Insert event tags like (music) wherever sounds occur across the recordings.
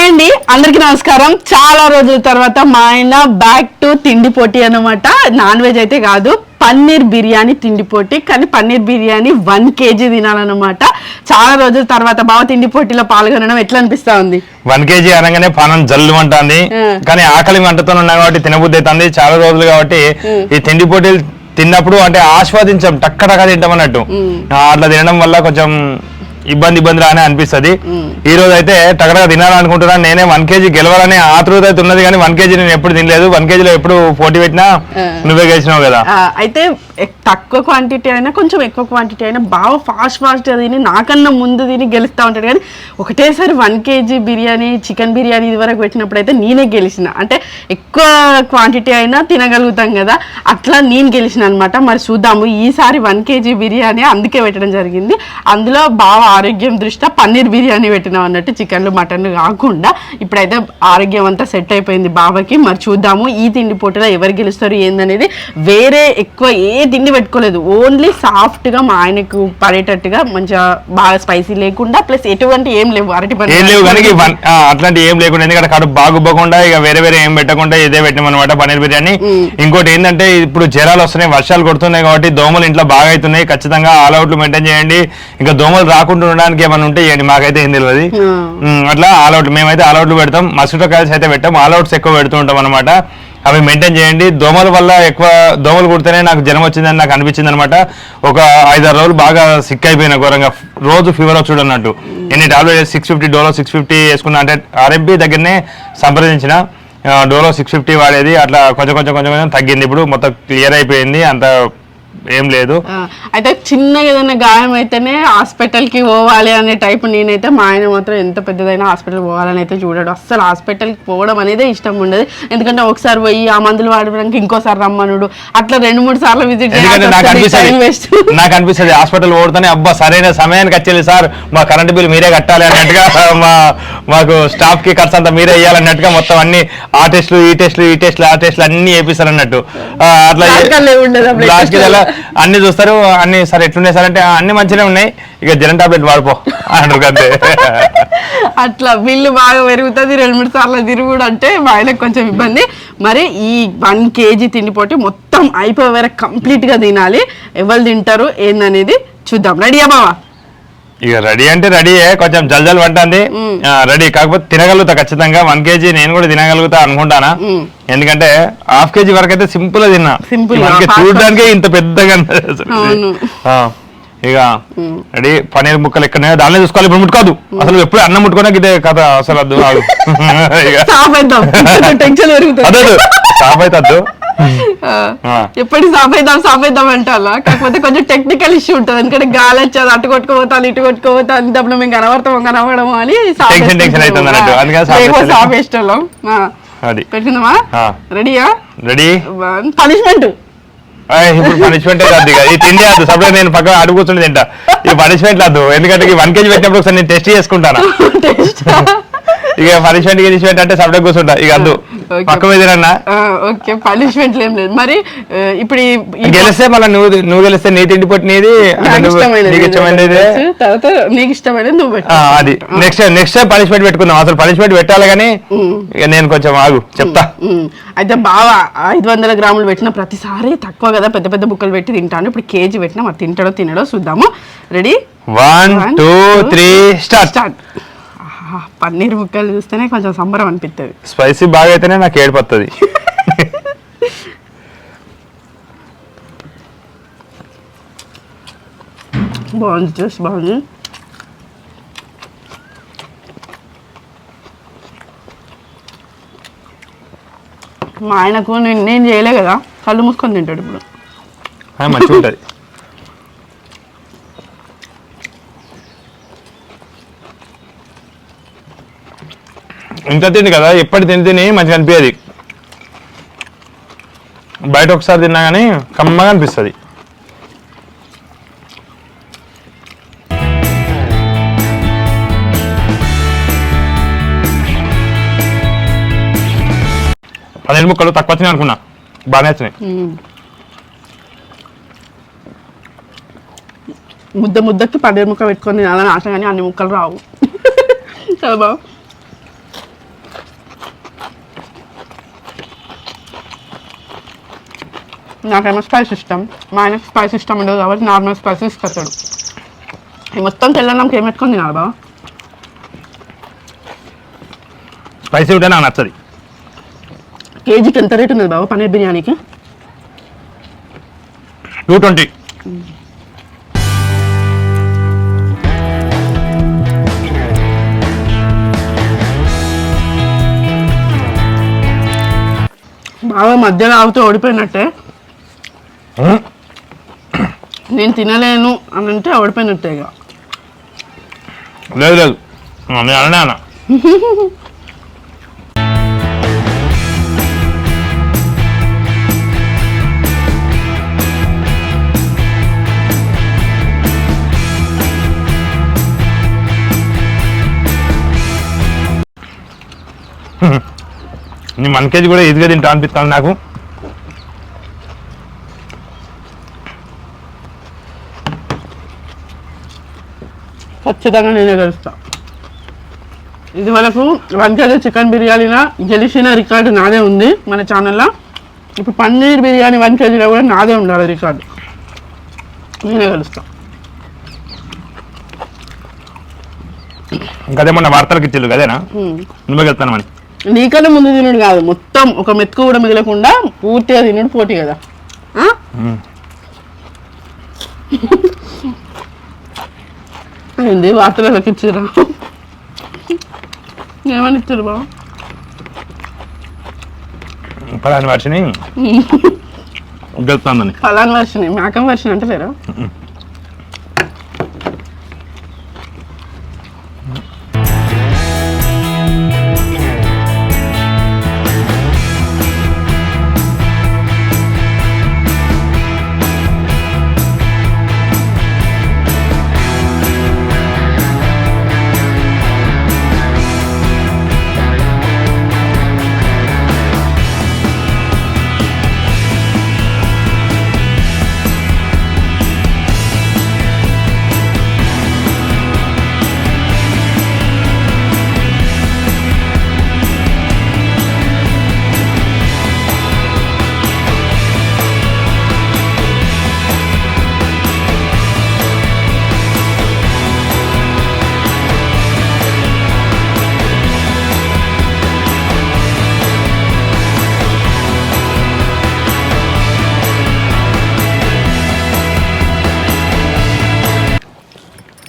Hi అండి అందరికి నమస్కారం. చాలా రోజుల తర్వాత మా ఆయన బ్యాక్ టు తిండి పోటీ అనమాట నాన్ వెజ్ అయితే కాదు పన్నీర్ బిర్యానీ తిండి పోటీ. కానీ పన్నీర్ బిర్యానీ వన్ కేజీ తినాలన్నమాట. చాలా రోజుల తర్వాత బావ తిండి పోటీలో పాల్గొనడం ఎట్లా అనిపిస్తా ఉంది? వన్ కేజీ అనగానే పానం జల్లు అంటుంది. కానీ ఆకలి మంటతో ఉన్నా కాబట్టి తినబుద్ధి అవుతుంది. చాలా రోజులు కాబట్టి. ఈ తిండి పోటీలు తిన్నప్పుడు అంటే ఆస్వాదించాం టక్క టక్క తింటాం అన్నట్టు. అట్లా తినడం వల్ల కొంచెం ఇబ్బంది ఇబ్బంది రానే అనిపిస్తుంది. ఈ రోజు అయితే టక్కడగా తినాలనుకుంటున్నాను. నేనే వన్ కేజీ గెలవాలనే ఆతృత అయితే ఉన్నది కానీ వన్ కేజీ నేను ఎప్పుడు తినలేదు. వన్ కేజీలో ఎప్పుడు పోటీ పెట్టినా. నువ్వే గెలిచినావు కదా. అయితే తక్కువ క్వాంటిటీ అయినా కొంచెం ఎక్కువ క్వాంటిటీ అయినా బాగా ఫాస్ట్ ఫాస్ట్ తిని నాకన్నా ముందు తిని గెలుస్తూ ఉంటాడు. కానీ ఒకటేసారి one KG biryani chicken biryani ఇది వరకు పెట్టినప్పుడు అయితే నేనే గెలిచిన. అంటే ఎక్కువ క్వాంటిటీ అయినా తినగలుగుతాం కదా. అట్లా నేను గెలిచిన అనమాట మరి చూద్దాము. ఈసారి వన్ కేజీ బిర్యానీ అందుకే పెట్టడం జరిగింది. అందులో బాగా ఆరోగ్యం దృష్ట్యా పన్నీర్ బిర్యానీ పెట్టినాం అన్నట్టు చికెన్లు మటన్లు కాకుండా ఇప్పుడైతే ఆరోగ్యం అంతా సెట్ అయిపోయింది బాబాకి. మరి చూద్దాము ఈ తిండి పోటీలో ఎవరు గెలుస్తారు ఏందనేది వేరే ఎక్కువ ఏ తిండి పెట్టుకోలేదు. ఓన్లీ సాఫ్ట్గా మా ఆయనకు పడేటట్టుగా మంచిగా బాగా స్పైసీ లేకుండా ప్లస్ ఎటువంటి ఏం లేవు అరటి ఏం లేవు కానీ అట్లాంటి ఏం లేకుండా ఎందుకంటే కడుపు బాగుపోకుండా ఇక వేరే వేరే ఏం పెట్టకుండా ఇదే పెట్టామన్నమాట పన్నీర్ బిర్యానీ. ఇంకోటి ఏంటంటే ఇప్పుడు జ్వరాలు వస్తున్నాయి వర్షాలు కొడుతున్నాయి కాబట్టి దోమలు ఇంట్లో బాగా అవుతున్నాయి. ఖచ్చితంగా ఆల్ అవుట్లు మెయింటైన్ చేయండి. ఇంకా దోమలు రాకుండా ఉండడానికి ఏమైనా ఉంటే చేయండి మాకైతే ఏం తెలియదు అట్లా ఆల్ అవుట్ మేమైతే ఆల్ అవుట్లు పెడతాం. మస్కిటో కాల్స్ అయితే పెట్టాం. ఆల్ అవుట్స్ ఎక్కువ పెడుతూ ఉంటాం అనమాట అవి మెయింటైన్ చేయండి. దోమల వల్ల ఎక్కువ దోమలు కుడితేనే నాకు జ్వరం వచ్చిందని నాకు అనిపించింది అనమాట ఒక ఐదారు రోజులు బాగా సిక్ అయిపోయిన ఘోరంగా. రోజు ఫీవర్ వచ్చుడు అన్నట్టు. ఎన్ని tablet six fifty Dolo six fifty వేసుకున్నా అంటే ఆర్ఎంపీ దగ్గరనే సంప్రదించిన డోలో సిక్స్ ఫిఫ్టీ వాడేది. అట్లా కొంచెం కొంచెం కొంచెం కొంచెం తగ్గింది. ఇప్పుడు మొత్తం క్లియర్ అయిపోయింది. అంత ఏం లేదు. అయితే చిన్నగా ఏదైనా గాయం అయితేనే హాస్పిటల్కి పోవాలి అనే టైప్ నేనైతే మా ఆయన మాత్రం ఎంత పెద్దదైనా హాస్పిటల్ పోవాలని అయితే చూడడు. అస్సలు హాస్పిటల్కి పోవడం అనేది ఇష్టం ఉండదు. ఎందుకంటే ఒకసారి పోయి ఆ మందులు వాడడానికి ఇంకోసారి రమ్మనుడు. అట్లా రెండు మూడు సార్లు విజిట్ నాకు అనిపిస్తుంది (laughs) నాకు అనిపిస్తుంది హాస్పిటల్ ఓడితేనే అబ్బా సరైన సమయానికి వచ్చేది సార్ మా కరెంట్ బిల్ మీరే కట్టాలి అన్నట్టుగా మా మాకు స్టాఫ్కి ఖర్చు అంతా మీరే వేయాలన్నట్టుగా మొత్తం అన్ని ఆ టెస్ట్లు ఈ టెస్ట్లు ఈ టెస్ట్లు ఆ టెస్ట్లు అన్ని వేపిస్తారు అన్నట్టు. అట్లా అన్ని చూస్తారు అన్ని సార్ ఎట్లున్నాయి సార్ అంటే "ఆ, అన్ని మంచిగా ఉన్నాయి. ఇక జనం టాబ్లెట్ వాడుకో అంటారు అంతే. అట్లా బిల్లు బాగా పెరుగుతుంది రెండు మూడు సార్లు తిరుగుడు అంటే మా ఆయనకు కొంచెం ఇబ్బంది. మరి ఈ వన్ కేజీ తిండి పోటీ మొత్తం అయిపోయే వరకు కంప్లీట్గా తినాలి. ఎవరు తింటారు ఏందనేది చూద్దాం. రెడీయా బావా? ఇక రెడీ అంటే రెడీ కొంచెం జల్ జల్ పట్టింది. రెడీ. కాకపోతే తినగలుగుతా ఖచ్చితంగా. వన్ కేజీ నేను కూడా తినగలుగుతా అనుకుంటానా. ఎందుకంటే హాఫ్ కేజీ వరకు అయితే సింపుల్గా తిన్నా. fast చూడడానికే ఇంత పెద్దగా ఇక రెడీ. పన్నీర్ ముక్కలు ఎక్కడ దానిలో చూసుకోవాలి. ఇప్పుడు ముట్టుకోదు. అసలు ఎప్పుడు అన్నం ముట్టుకోవడానికి ఇదే కథ అసలు అదదు స్టాప్ అయితే వద్దు ఆ, ఆ. ఎప్పటి సాపేద్దాం సాపేద్దాం అంటారా కాకపోతే కొంచెం టెక్నికల్ ఇష్యూ ఉంటుంది. ఎందుకంటే గాలి వచ్చేది అటు కొట్టుకోపోతాను ఇటు కొట్టుకోపోతాను. అప్పుడు మేము కనబడతాం కనబడము అని అది. పెట్టుకుందామా. రెడీయా? రెడీ? పనిష్మెంట్ ఇప్పుడు పనిష్మెంట్ కాదు ఈ తిండి వద్దు. సపరేట్ నేను పక్కన అడుగు కూర్చుని తింటా. ఈ పనిష్మెంట్ వద్దు. ఎందుకంటే వన్ కేజీ పెట్టినప్పుడు ఒకసారి నేను టెస్ట్ చేసుకుంటాను? (laughs) ఇక పనిష్మెంట్ గినిష్మెంట్ అంటే సపరేట్ కూర్చుంటా. ఇక Okay. పక్క మీద ఓకే పనిష్మెంట్ ఏం లేదు. మరి ఇప్పుడు గెలిస్తే మళ్ళీ నువ్వు నువ్వు గెలిస్తే నీ తిండి పొట్టి నీది నాకు ఇష్టమైనది. తర్వాత నీకు ఇష్టమైనది నువ్వు అది. నెక్స్ట్ నెక్స్ట్ టైం పనిష్మెంట్ పెట్టుకుందాం. అసలు పనిష్మెంట్ పెట్టాలి కానీ ఇక నేను కొంచెం ఆగు చెప్తా. అయితే బాగా ఐదు వందల గ్రాములు పెట్టిన ప్రతిసారి తక్కువ కదా పెద్ద పెద్ద బుక్కలు పెట్టి తింటాను. ఇప్పుడు కేజీ పెట్టినా మరి తింటాడో తినడో చూద్దాము. Ready one two three start start paneer ముక్కలు చూస్తేనే కొంచెం సంబరం అనిపిస్తుంది స్పైసీ బాగా అయితేనే నాకు ఏడిపోతుంది బాగుంది జ్యూస్ బాగుంది. మా ఆయనకు నేను నేను చేయలే కదా కళ్ళు మూసుకొని తింటాడు ఇప్పుడు. మంచిగా ఉంటుంది ఇంత తిండి కదా ఎప్పటి తిని తిని మంచిగా అనిపించేది బయట ఒకసారి తిన్నా కానీ కమ్మగా అనిపిస్తుంది. పదిహేను ముక్కలు తక్కువ వచ్చినాయి అనుకున్నా. బాగానే వచ్చినాయి. ముద్ద ముద్దకి పన్నీర్ ముక్క పెట్టుకొని తినాలని ఆశ కానీ అన్ని ముక్కలు రావు. (laughs) చాలా బాగు నాకేమో స్పైస్ ఇష్టం. మా ఆయనకు స్పైస్ ఇష్టం ఉండదు కాబట్టి నార్మల్ స్పైస్ తీసుకొస్తాడు ఈ మొత్తం తెల్లన్నంకి ఏం పెట్టుకొని తినాలి బావ? స్పైసీ ఉంటే నాకు నచ్చది. కేజీకి ఎంత రేట్ ఉన్నది బావ పన్నీర్ బిర్యానీకి? టూ ట్వంటీ బాగా మధ్యలో ఆగుతూ ఓడిపోయినట్టే. నేను తినలేను అని అంటే ఓడిపోయినట్టే ఇక లేదు. లేదు నేను అన్న నీ వన్ కేజీ కూడా ఈజీగా తింటా అనిపిస్తాను నాకు. ఖచ్చితంగా నేనే గెలుస్తా ఇది వన్ కేజీ చికెన్ బిర్యానీలో గెలిచిన రికార్డు నాదే ఉంది మన ఛానల్లో. ఇప్పుడు పన్నీర్ బిర్యానీ వన్ కేజీలో కూడా నాదే ఉండాలి రికార్డు. నేనే గెలుస్తా ఇంకదే మొన్న వార్తలకు ఇచ్చిల్లు కదేనా నువ్వే వెళ్తాను అని నీకన్నా ముందు తినుడు కాదు. మొత్తం ఒక మెతుకు కూడా మిగలకుండా పూర్తిగా తినుడు పోటీ కదా. ఆ? ఏంది వార్తలకు ఇచ్చిరా ఏమని ఇచ్చారు బాబు? పలాని వర్షని? గెలుస్తాందని. ఫలాన్ వర్షన్ మేకం వర్షన్ అంటే లేరా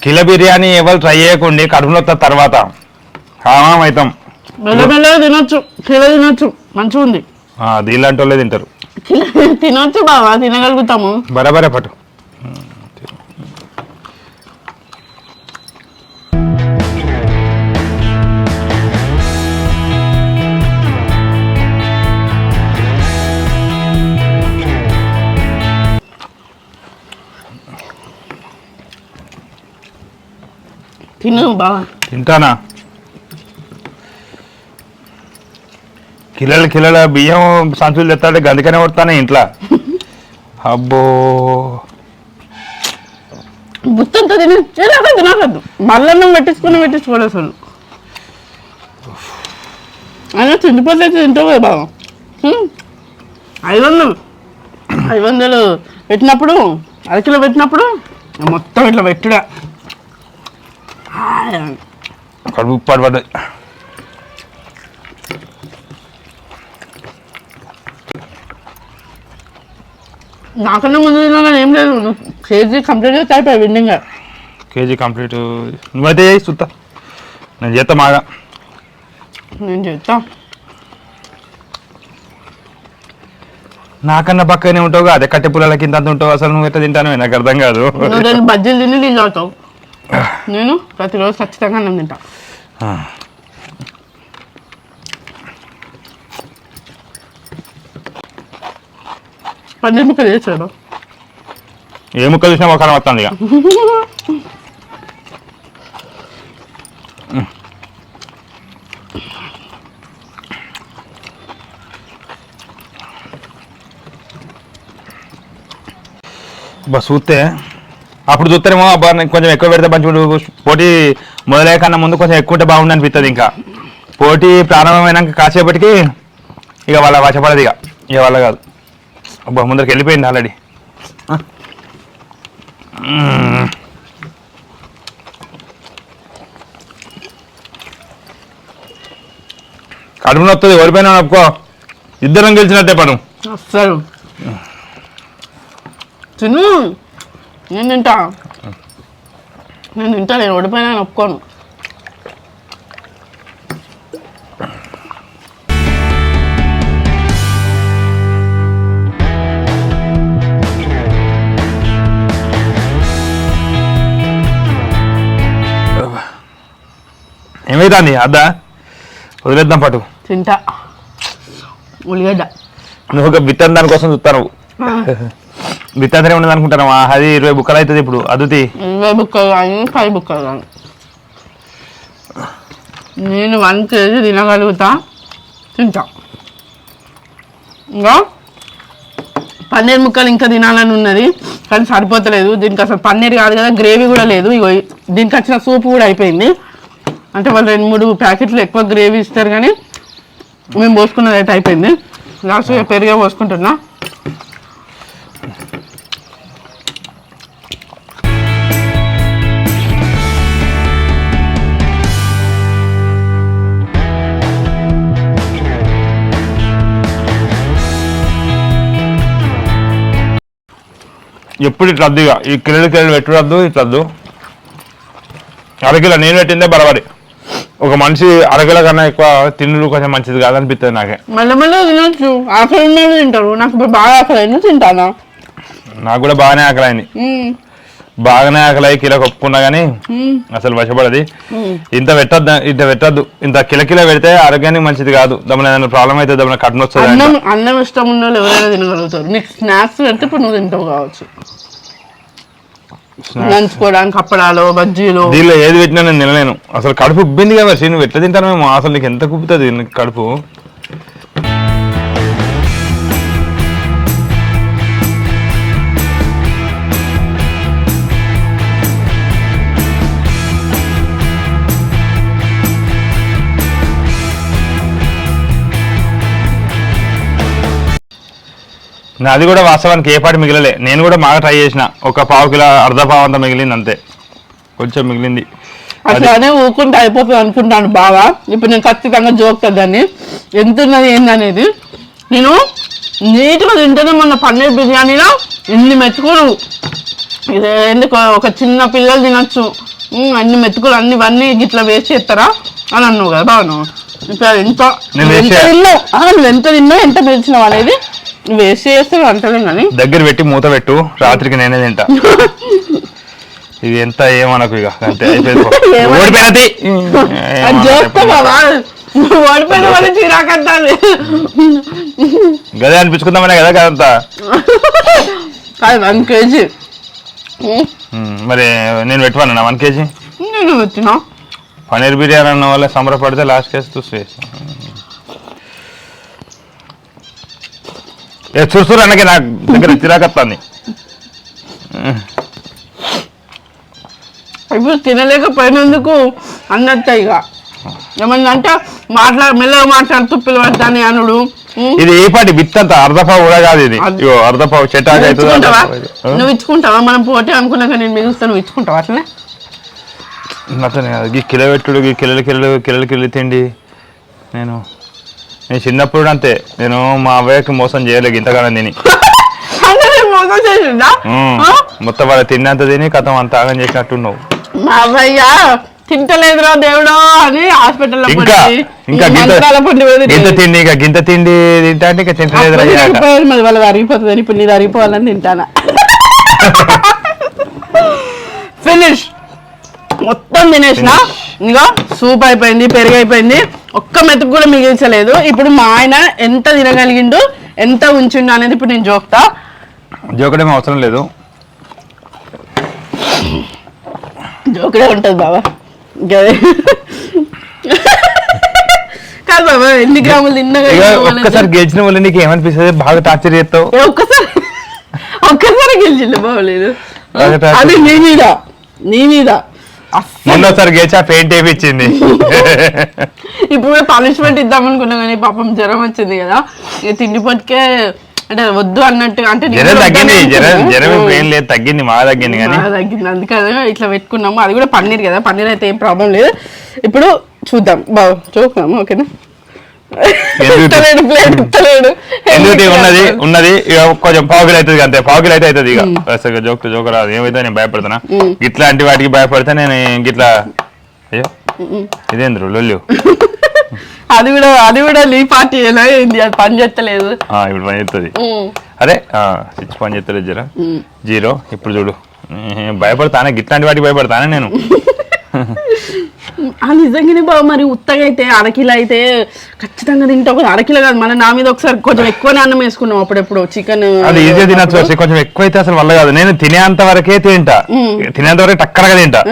కిలో బిర్యానీ ఎవరు ట్రై చేయకండి కడుపులో తర్వాత. అవుతాం మెల్ల మెల్లగా తినొచ్చు కిలో తినొచ్చు మంచిగా ఉంది వాళ్ళే తింటారు. తినొచ్చు బావా తినగలుగుతాము. బరాబరే పట్టు. తిను బావా తింటానా? కిలోల కిలోల బియ్యం సంచులు తెస్తాడే గందుకనే కొడతానే ఇంట్లో. అబ్బో. బుత్తంతా తిని. తినకద్దు తినకద్దు మల్లన్నం పెట్టించుకుని పెట్టించుకోలేదు అసలు అయినా తిండిపోతే తింటావు కదా బావ. ఐదు వందలు ఐదు వందలు పెట్టినప్పుడు అరకిలో పెట్టినప్పుడు మొత్తం ఇట్లా పెట్టుడా. కడుపు ఉప్పాడు పడ్డది నాకన్నా ముందు ఏం లేదు. నువ్వు కేజీ కంప్లీట్గా అయిపోయాయి విండింగ్ కేజీ కంప్లీట్. నువ్వైతే చేయి చూస్తా నేను చేస్తా మాగా. నేను చెప్తా నాకన్నా పక్కనే ఉంటావు అదే కట్టె పుల్లల కింద ఉంటావు. అసలు నువ్వు ఎట్లా తింటానో నాకు అర్థం కాదు. బజ్జీలు తిని తాగుతావు నేను ప్రతిరోజు ఖచ్చితంగా అన్నం తింటా పన్నీర్ ముక్కలు ఏ ముక్క చూసినా ఒక వస్తుంది ఇక. (laughs) బస్ చూస్తే అప్పుడు చూస్తేనేమో అబ్బా కొంచెం ఎక్కువ పెడితే మంచి పోటీ మొదలయ్యే కన్నా ముందు కొంచెం ఎక్కువ ఉంటే బాగుంది అనిపిస్తుంది ఇంకా. పోటీ ప్రారంభమైనాక కాసేపటికి ఇక వాళ్ళ వశపడదు ఇక. ఇక వాళ్ళ కాదు. అబ్బా ముందరికి వెళ్ళిపోయింది ఆల్రెడీ కడుపు నొస్తుంది ఓడిపోయినా ఒప్పుకో ఇద్దరం గెలిచినట్టే పడు తిను. నేను తింటా. నేను తింటా నేను ఓడిపోయినా ఒప్పుకోను. ఏమైతుంది అద్దా? వదిలేద్దాం పటు. తింటా. ఉల్లిగడ్డ. నువ్వు ఒక బిత్తన్ దానికోసం చూస్తాను బిత్తంతనే ఉండదు అనుకుంటాను? అది ఇరవై బుక్కలు అవుతుంది ఇప్పుడు. అదుతి. ఇరవై బుక్కలు కానీ పది బుక్కలు కానీ. నేను వన్ కేజీ తినగలుగుతా. తింటా. ఇంకా? పన్నీర్ ముక్కలు ఇంకా తినాలని ఉన్నది. కానీ సరిపోతలేదు. దీనికి అసలు పన్నీర్ కాదు కదా గ్రేవీ కూడా లేదు. ఇగో దీనికి వచ్చిన సూప్ కూడా అయిపోయింది. అంటే వాళ్ళు రెండు మూడు ప్యాకెట్లు ఎక్కువ గ్రేవీ ఇస్తారు కానీ మేము పోసుకున్నది అయితే అయిపోయింది. లాస్ట్ పెరిగే పోసుకుంటున్నా. ఎప్పుడు ఇట్లా వద్దు ఇక. ఈ కిలో కిలో పెట్టుడద్దు ఇట్లా వద్దు అరకిలో నేను పెట్టిందే బరబడి ఒక మనిషి అరకిలో కన్నా ఎక్కువ తిండి కొంచెం మంచిది కాదనిపిస్తుంది నాకే. మళ్ళీ మళ్ళీ తినొచ్చు. ఆకలి తింటారు. నాకు ఇప్పుడు బాగా ఆకలి తింటానా? నాకు కూడా బాగానే ఆకలి. బాగానే ఆకలి కిలో ఒప్పుకున్నా కానీ మ్మ్. అసలు వశపడది. ఇంత పెట్టద్దు ఇంత పెట్టద్దు. ఇంత కిల కిలో పెడితే ఆరోగ్యానికి మంచిది కాదు. దమ్మన ఏదైనా ప్రాబ్లం అయితే దమ్మన కట్న వస్తుంది అన్నం అన్నం ఇష్టం ఉన్న వాళ్ళు ఎవరైనా తినగలుగుతారు. నీకు స్నాక్స్ పెడితే ఇప్పుడు నువ్వు తింటావు కావచ్చు. నంచుకోవడానికి అప్పడాలు బజ్జీలు. దీనిలో ఏది పెట్టినా నేను తినలేను. అసలు కడుపు ఉబ్బింది కదా మరి. నువ్వు ఎట్లా తింటాను మేము? అసలు నీకు ఎంత కుప్పుతుంది కడుపు? నాది కూడా వాస్తవానికి ఏ పాటి మిగిలలే. నేను కూడా బాగా ట్రై చేసిన. ఒక పావు కిలో అర్ధ పావు అంత మిగిలింది అంతే. కొంచెం మిగిలింది. అట్లానే ఊకుంటే అయిపోతుంది అనుకుంటాను బాగా ఇప్పుడు నేను ఖచ్చితంగా జోక్తాను దాన్ని ఎంత ఉన్నది ఏందనేది? నేను నీట్గా తింటేనే మొన్న పన్నీర్ బిర్యానీలో ఇన్ని మెతుకులు? ఇది ఎందుకు ఒక చిన్న పిల్లలు తినొచ్చు. అన్ని మెతుకులు అన్ని ఇవన్నీ ఇట్లా వేసి చేస్తారా? అని అన్నావు కదా బాను ఇప్పుడు ఎంత ఎంత తిన్నావు నువ్వు ఎంత తిన్నావు ఎంత పిలిచినావు అనేది నువ్వు వేసి చేస్తే కానీ. దగ్గర పెట్టి మూత పెట్టు రాత్రికి నేనే తింటా. ఇది ఎంత ఏమనకు ఇక అంతే. ఓడిపోయినది ఓడిపోయిన వాళ్ళు గదే అనిపించుకుందామనే కదా కదంతా. కాదు వన్ కేజీ. మరి నేను పెట్టుకున్నా వన్ కేజీ? నేను పన్నీర్ బిర్యానీ అన్న వల్ల సంబరపడితే లాస్ట్ కేసు చూసి చూస్తురు అన్నకి నాకు దగ్గర చిరాకత్తాంది. ఇప్పుడు తినలేకపోయినందుకు అన్నట్టు ఇక. ఏమన్నా అంటే మాట్లా మెల్లగా మాట్లాడుతూ పిలవద్దని అనుడు? ఇది ఏ పాటి బిత్తంత అర్ధపావు కూడా కాదు ఇది. ఇగో అర్ధపావు చెట్టాక నువ్వు ఇచ్చుకుంటావా? నువ్వు మనం పోటీ అనుకున్నాక నేను మిగులుస్తా నువ్వు ఇచ్చుకుంటావా అట్లనే? అట్లనే కాదు. ఈ కిలో పెట్టుడు ఈ కిలోలు కిలోలు కిలోలు కిలో తిండి. నేను నేను చిన్నప్పుడు అంతే. నేను మా అవ్వయ్యకి మోసం చేయలేదు ఇంతకాలం తిని. (laughs) మోసం చేసిందా? మొత్తం వాళ్ళ తిన్నంత తిని కథం అంత ఆగం చేసినట్టున్నావు. మా అవ్వయ్య తింటలేదురా దేవుడో అని హాస్పిటల్లో ఇంకా ఇంకా గింత తిండి ఇంకా గింత తిండి తింటా అంటే ఇంకా తింటలేదు అయ్యాక అరిగిపోయేది మరి వాళ్ళకి అరిగిపోతుంది ఇప్పుడు నీది అరిగిపోవాలని తింటానా? (laughs) ఫినిష్ మొత్తం తినేసిన? ఇంకా సూప్ అయిపోయింది పెరుగు అయిపోయింది ఒక్క మెతుకు కూడా మిగిల్చలేదు. ఇప్పుడు మా ఆయన ఎంత తినగలిగిండు ఎంత ఉంచిండు అనేది ఇప్పుడు నేను జోక్తా. జోకడేం అవసరం లేదు. జోకుడే ఉంటుంది బాబా. గదే. కాదు బాబా ఎన్ని గ్రాములు ఇక తిన్నగా ఒక్కసారి గెలిచిన వాళ్ళు నీకు ఏమనిపిస్తుంది? బాగా టార్చర్ చేస్తావు. ఒక్కసారి ఒక్కసారి గెలిచిండు బాగా టార్చర్ అది నీ మీద నీ మీద. మొన్నసారి గెలిచి ఆ పెయింట్ వేయించింది ఇప్పుడు పనిష్మెంట్ ఇద్దాం అనుకున్నా కానీ పాపం జ్వరం వచ్చింది కదా. తిండి పట్టుకే అంటే వద్దు అన్నట్టు అంటే జ్వరం తగ్గింది జ్వరం. జ్వరం ఏం లేదు తగ్గింది మా తగ్గింది కానీ. తగ్గింది. అందుకని ఇట్లా పెట్టుకున్నాము. అది కూడా పన్నీర్ కదా పన్నీర్ అయితే ఏం ప్రాబ్లం లేదు. ఇప్పుడు చూద్దాం. బాగు చూద్దాము ఓకేనా? ఉన్నది ఉన్నది. ఇక కొంచెం పావుకిలు అవుతుంది అంతే. పావుకిలు అయితే అవుతుంది ఇక. జోక్ జోక్ రాదు. ఏమైతే నేను భయపడుతున్నా. ఇట్లాంటి వాటికి భయపడితే నేను గిట్లా అయ్యో. ఇదేంద్రు లొల్లు. (laughs) అది కూడా అది కూడా లీ పార్టీ అయింది అది పని చేస్తలేదు. ఇప్పుడు పని చేస్తుంది. అదే స్విచ్ పని చేస్తుంది జరా. జీరో ఇప్పుడు చూడు. భయపడతానే? గిట్లాంటి వాటికి భయపడతానే నేను? (laughs) నిజంగానే బాబు మరి ఉత్తగా అయితే అరకిలో అయితే ఖచ్చితంగా తింటా. ఒక అరకిలో కాదు మన నా మీద ఒకసారి కొంచెం ఎక్కువనే అన్నం వేసుకున్నాం అప్పుడెప్పుడు చికెన్ అది ఈజీగా తినచ్చు కొంచెం ఎక్కువైతే అసలు వల్ల కాదు. నేను తినేంత వరకే తింటా. తినేంత వరకే టక్కరగా తింటా.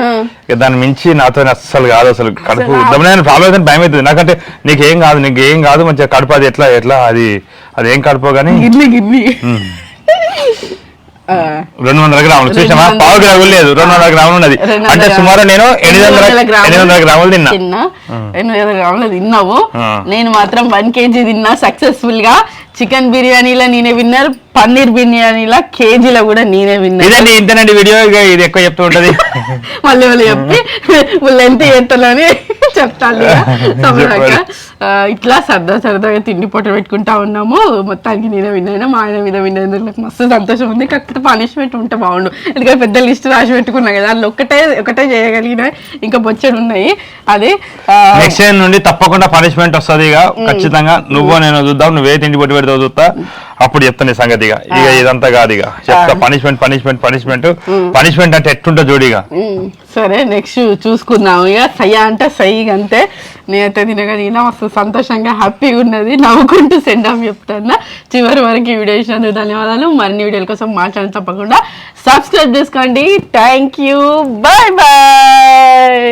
దాన్ని మించి నాతో అస్సలు కాదు అసలు కడుపు ఉద్దమైన ప్రాబ్లం అయితే భయం అవుతుంది నాకంటే నీకు ఏం కాదు నీకు ఏం కాదు మంచిగా కడుపు అది ఎట్లా ఎట్లా అది అది ఏం కడుపు కానీ? ఆ, రెండు వందల గ్రాములు. చూసామా రెండు పావు గ్రాములు లేదు. రెండు వందల గ్రాములు ఉన్నది. రెండు అంటే సుమారు నేను ఎనిమిది వందల ఎనిమిది వందల గ్రాములు తిన్నా. తిన్నా. ఎనిమిది వందల గ్రాములు తిన్నావు. నేను మాత్రం వన్ కేజీ తిన్నా సక్సెస్ఫుల్గా చికెన్ బిర్యానీలో నేనే విన్నర్ పన్నీర్ బిర్యానీలో కేజీలో కూడా నేనే విన్నర్. ఇదండి ఇంతనండి వీడియో ఇది ఎక్కువ చెప్తూ ఉంటది. (laughs) మళ్ళీ మళ్ళీ చెప్పి (laughs) వాళ్ళు ఎంత చేస్తానని. చెప్తాను. (laughs) ఆ, ఇట్లా సరదా సరదాగా తిండి పొట్ట పెట్టుకుంటా ఉన్నాము. మొత్తానికి నేనే విన్నాను మా ఆయన మీద విన్నందుకు నాకు మస్తు సంతోషం ఉంది. కాకపోతే పనిష్మెంట్ ఉంటే బాగుండు. ఎందుకంటే పెద్ద లిస్ట్ రాసి పెట్టుకున్నా కదా. అందులో ఒక్కటే ఒకటే చేయగలిగిన ఇంకా బొచ్చడు ఉన్నాయి. అది నెక్స్ట్ నుండి తప్పకుండా పనిష్మెంట్ వస్తుంది ఇక. ఖచ్చితంగా. నువ్వు నేను చూద్దాం. నువ్వే తిండి పొట్టి పెడతావు చూస్తా అప్పుడు చెప్తాను ఈ సంగతి ఇక ఇదంతా కాదు ఇక. చెప్తా పనిష్మెంట్ పనిష్మెంట్ పనిష్మెంట్ పనిష్మెంట్ అంటే ఎట్టుంటో ఉమ్, సరే నెక్స్ట్ చూసుకుందాం ఇక. సయ్య అంటే సయ్యి అంతే. నేనైతే తినగలిగిన మస్తు సంతోషంగా హ్యాపీగా ఉన్నది. నవ్వుకుంటూ సెండ్ ఆఫ్ చెప్తాను చివరి వరకు ఈ వీడియో ఇచ్చినందుకు ధన్యవాదాలు. మరిన్ని వీడియోల కోసం మా ఛానల్ తప్పకుండా సబ్స్క్రైబ్ చేసుకోండి. Thank you bye bye